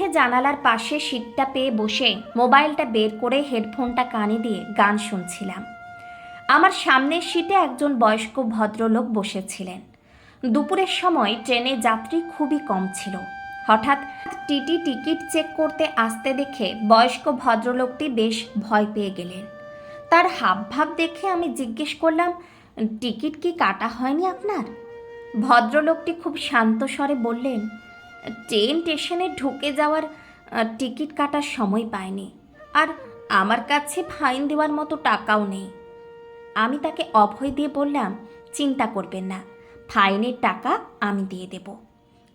উঠে জানালার পাশে সিটটা পেয়ে বসে মোবাইলটা বের করে হেডফোনটা কানে দিয়ে গান শুনছিলাম। আমার সামনের সিটে একজন বয়স্ক ভদ্রলোক বসেছিলেন। দুপুরের সময় ট্রেনে যাত্রী খুবই কম ছিল। হঠাৎ টিটি টিকিট চেক করতে আসতে দেখে বয়স্ক ভদ্রলোকটি বেশ ভয় পেয়ে গেলেন। তার হাবভাব দেখে আমি জিজ্ঞেস করলাম, টিকিট কি কাটা হয়নি আপনার? ভদ্রলোকটি খুব শান্ত স্বরে বললেন ট্রেন স্টেশনে ঢুকে যাওয়ার টিকিট কাটার সময় পায়নি আর আমার কাছে ফাইন দেওয়ার মতো টাকাও নেই। আমি তাকে অভয় দিয়ে বললাম, চিন্তা করবেন না, ফাইনের টাকা আমি দিয়ে দেব।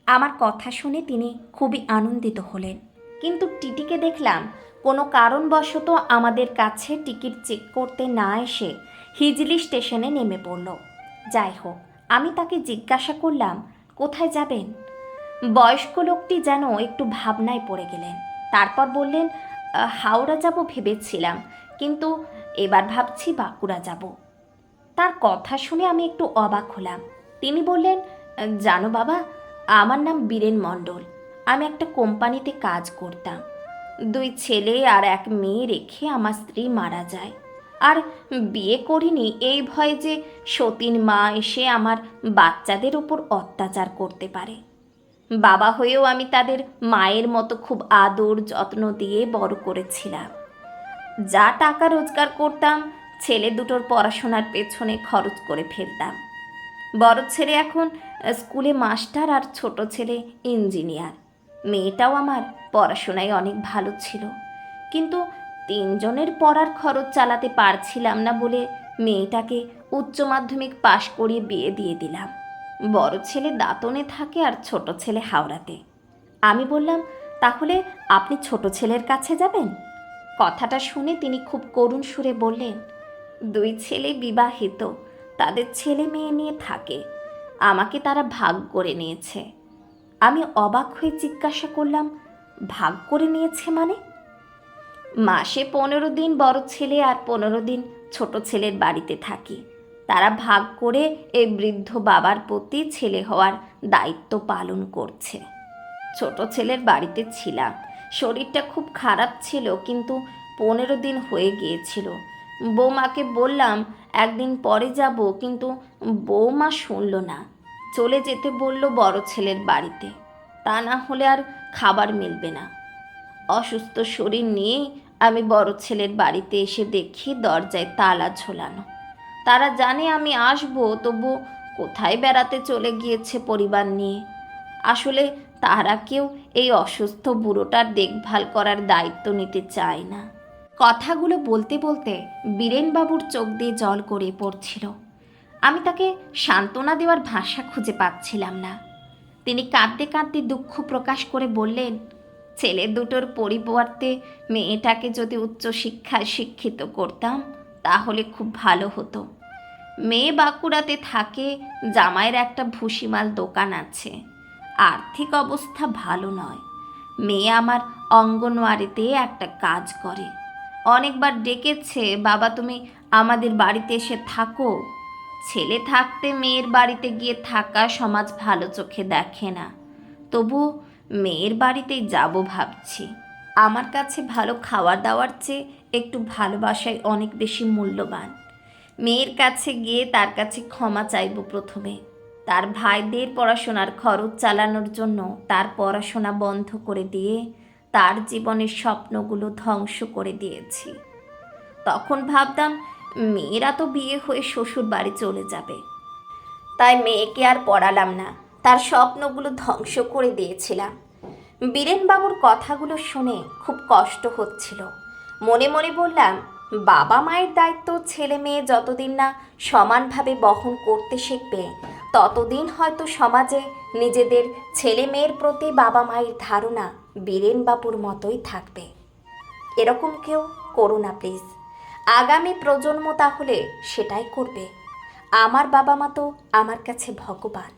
আমার কথা শুনে তিনি খুবই আনন্দিত হলেন। কিন্তু টিটিকে দেখলাম, কোনো কারণবশত আমাদের কাছে টিকিট চেক করতে না এসে হিজলি স্টেশনে নেমে পড়ল। যাই হোক, আমি তাকে জিজ্ঞাসা করলাম, কোথায় যাবেন? বয়স্ক লোকটি যেন একটু ভাবনায় পড়ে গেলেন। তারপর বললেন, হাওড়া যাব ভেবেছিলাম, কিন্তু এবার ভাবছি বাঁকুড়া যাব। তার কথা শুনে আমি একটু অবাক হলাম। তিনি বললেন, জানো বাবা, আমার নাম বীরেন মণ্ডল। আমি একটা কোম্পানিতে কাজ করতাম। দুই ছেলে আর এক মেয়ে রেখে আমার স্ত্রী মারা যায়। আর বিয়ে করিনি এই ভয়ে যে সতীন মা এসে আমার বাচ্চাদের ওপর অত্যাচার করতে পারে। বাবা হয়েও আমি তাদের মায়ের মতো খুব আদর যত্ন দিয়ে বড় করেছিলাম। যা টাকা রোজগার করতাম, ছেলে দুটোর পড়াশোনার পেছনে খরচ করে ফেলতাম। বড় ছেলে এখন স্কুলে মাস্টার আর ছোট ছেলে ইঞ্জিনিয়ার। মেয়েটাও আমার পড়াশোনায় অনেক ভালো ছিল। কিন্তু তিনজনের পড়ার খরচ চালাতে পারছিলাম না বলে মেয়েটাকে উচ্চ মাধ্যমিক পাশ করিয়ে বিয়ে দিয়ে দিলাম। বড় ছেলে দাঁতনে থাকে আর ছোট ছেলে হাওড়াতে। আমি বললাম, তাহলে আপনি ছোট ছেলের কাছে যাবেন? কথাটা শুনে তিনি খুব করুণ সুরে বললেন, দুই ছেলে বিবাহিত, তাদের ছেলে মেয়ে নিয়ে থাকে, আমাকে তারা ভাগ করে নিয়েছে। আমি অবাক হয়ে জিজ্ঞাসা করলাম, ভাগ করে নিয়েছে মানে? মাসে পনেরো দিন বড় ছেলে আর পনেরো দিন ছোট ছেলের বাড়িতে থাকি। তারা ভাগ করে এই বৃদ্ধ বাবার প্রতি ছেলে হওয়ার দায়িত্ব পালন করছে। ছোট ছেলের বাড়িতে ছিলাম। শরীরটা খুব খারাপ ছিল, কিন্তু পনেরো দিন হয়ে গিয়েছিল। বৌমাকে বললাম, একদিন পরে যাব, কিন্তু বৌমা শুনল না। চলে যেতে বলল বড় ছেলের বাড়িতে। তা না হলে আর খাবার মিলবে না। অসুস্থ শরীর নিয়ে আমি বড় ছেলের বাড়িতে এসে দেখি দরজায় তালা ঝোলানো। তারা জানে আমি আসব, তবু কোথায় বেড়াতে চলে গিয়েছে পরিবার নিয়ে? আসলে তারা কেউ এই অসুস্থ বুড়োটার দেখভাল করার দায়িত্ব নিতে চায় না। কথাগুলো বলতে বলতে বীরেনবাবুর চোখ দিয়ে জল করে পড়ছিল। আমি তাকে সান্ত্বনা দেওয়ার ভাষা খুঁজে পাচ্ছিলাম না। তিনি কাঁদতে কাঁদতে দুঃখ প্রকাশ করে বললেন, ছেলে দুটোর পরিবর্তে মেয়েটাকে যদি উচ্চশিক্ষায় শিক্ষিত করতাম, তাহলে খুব ভালো হতো। মেয়ে বাঁকুড়াতে থাকে, জামাইয়ের একটা ভুসিমাল দোকান আছে। আর্থিক অবস্থা ভালো নয়। মেয়ে আমার অঙ্গনওয়াড়িতে একটা কাজ করে। অনেকবার ডেকেছে, বাবা, তুমি আমাদের বাড়িতে এসে থাকো। ছেলে থাকতে মেয়ের বাড়িতে গিয়ে থাকা সমাজ ভালো চোখে দেখে না। তবু মেয়ের বাড়িতেই যাব ভাবছি। আমার কাছে ভালো খাওয়া দাওয়ার চেয়ে একটু ভালোবাসায় অনেক বেশি মূল্যবান। মেয়ের কাছে গিয়ে তার কাছে ক্ষমা চাইব প্রথমে। তার ভাইদের পড়াশোনার খরচ চালানোর জন্য তার পড়াশোনা বন্ধ করে দিয়ে তার জীবনের স্বপ্নগুলো ধ্বংস করে দিয়েছি। তখন ভাবতাম, মেয়েরা তো বিয়ে হয়ে শ্বশুর বাড়ি চলে যাবে। তাই মেয়েকে আর পড়ালাম না। তার স্বপ্নগুলো ধ্বংস করে দিয়েছিলাম। বীরেনবাবুর কথাগুলো শুনে খুব কষ্ট হচ্ছিল। মনে মনে বললাম বাবা মায়ের দায়িত্ব ছেলে মেয়ে যতদিন না সমানভাবে বহন করতে শিখবে, ততদিন হয়তো সমাজে নিজেদের ছেলে মেয়ের প্রতি বাবা মায়ের ধারণা বীরেনবাবুর মতোই থাকবে। এরকম কেউ করো না প্লিজ আগামী প্রজন্ম তাহলে সেটাই করবে। আমার বাবা মা তো আমার কাছে ভগবান।